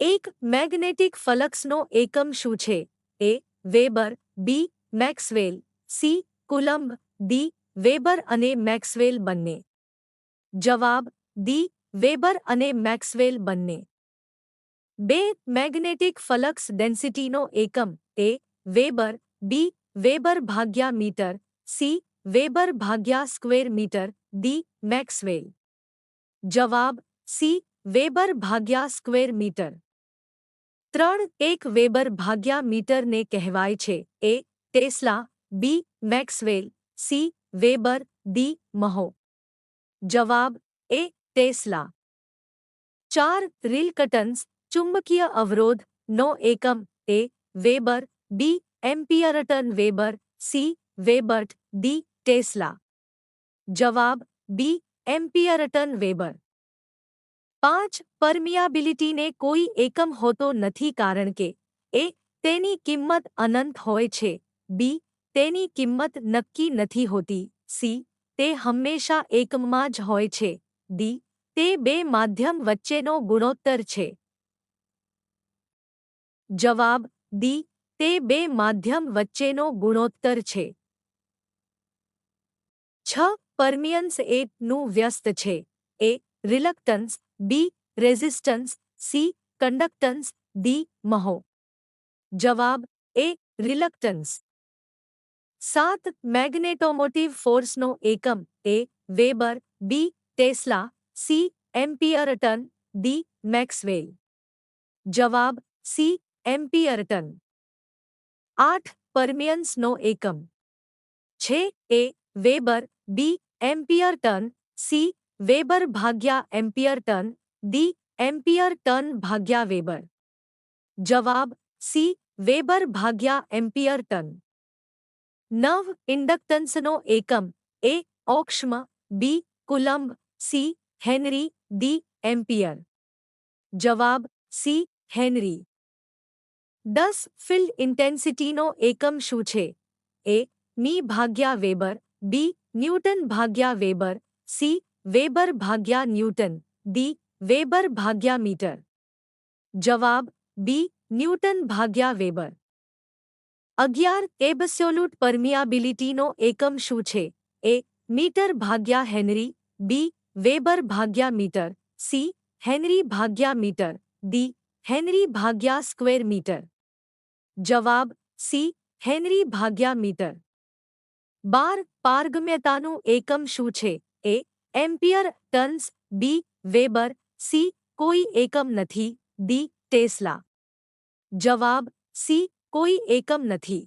એક મેગ્નેટિક ફ્લક્સનો એકમ શું છે A weber B maxwell C coulomb D weber અને મેક્સવેલ બંને જવાબ ડી વેબર અને મેક્સવેલ બંને બે મેગ્નેટિક ફ્લક્સ ડેન્સિટીનો એકમ એ વેબર બી વેબર ભાગ્યા મીટર સી વેબર ભાગ્યા સ્ક્વેર મીટર ડી મેક્સવેલ જવાબ સી વેબર ભાગ્યા સ્ક્વેર મીટર ત્રણ એક વેબર ભાગ્યા મીટરને કહેવાય છે A tesla B maxwell C weber D mho જવાબ એ ટેસ્લા ચાર રિલકટન્સ ચુંબકીય અવરોધ નો એકમ A weber B ampere turn weber C weber D tesla જવાબ બી એમ્પિયરટન વેબર પાંચ પરમિયાબિલિટીને કોઈ એકમ હોતો નથી કારણ કે એ તેની કિંમત અનંત હોય છે બી તેની કિંમત નક્કી નથી હોતી સી તે હંમેશા એકમમાં જ હોય છે ડી તે બે માધ્યમ વચ્ચેનો ગુણોત્તર છે જવાબ ડી તે બે માધ્યમ વચ્ચેનો ગુણોત્તર છે છ પરમિયન્સ એ નું વ્યસ્ત છે A reluctance B resistance C conductance D mho જવાબ એ રિલક્ટન્સ સાત મેગ્નેટોમોટિવ ફોર્સનો એકમ A weber B tesla C ampere turn D maxwell જવાબ સી એમ્પિયરટન આઠ પરમિયન્સનો એકમ છે A weber B ampere turn C weber ભાગ્યા ampere turn D ampere turn ભાગ્યા weber જવાબ સી વેબર ભાગ્યા એમ્પિયર ટન નવ ઇન્ડક્ટન્સનો એકમ એ ઓક્ષ્મ B coulomb C henry D ampere જવાબ સી હેનરી દસ ફિલ્ડ ઇન્ટેન્સિટીનો એકમ શું છે એ મી ભાગ્યા વેબર બી ન્યૂટન ભાગ્યા વેબર સી વેબર ભાગ્યા ન્યૂટન ડી વેબર ભાગ્યા મીટર જવાબ બી ન્યૂટન ભાગ્યા વેબર અગિયાર એબસ્યોલ્યુટ પરમિયાબિલિટીનો એકમ શું છે એ મીટર ભાગ્યા હેનરી બી વેબર ભાગ્યા મીટર સી હેનરી ભાગ્યા મીટર ડી હેનરી ભાગ્યા સ્ક્વેર મીટર જવાબ સી હેનરી ભાગ્યા મીટર બાર પારગમ્યતાનું એકમ શું છે એ ampere turns B weber C કોઈ એકમ નથી ડી ટેસ્લા જવાબ સી કોઈ એકમ નથી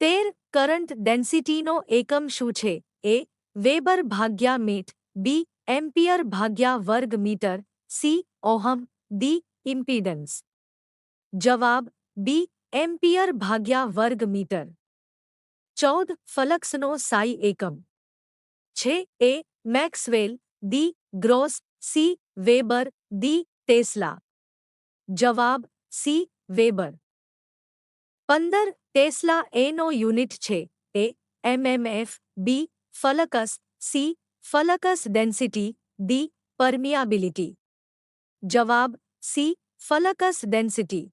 તેર કરંટ ડેન્સિટીનો એકમ શું છે એ વેબર ભાગ્યા મીટ બી એમ્પિયર ભાગ્યા વર્ગ metre C ohm D impedance જવાબ બી એમ્પિયર ભાગ્યા વર્ગ મીટર ચૌદ ફલક્સનો સાઈ એકમ છે એ maxwell D gauss C weber D tesla જવાબ સી વેબર પંદર ટેસ્લા એનો યુનિટ છે A MMF B flux C flux density D permeability જવાબ સી ફલકસ ડેન્સિટી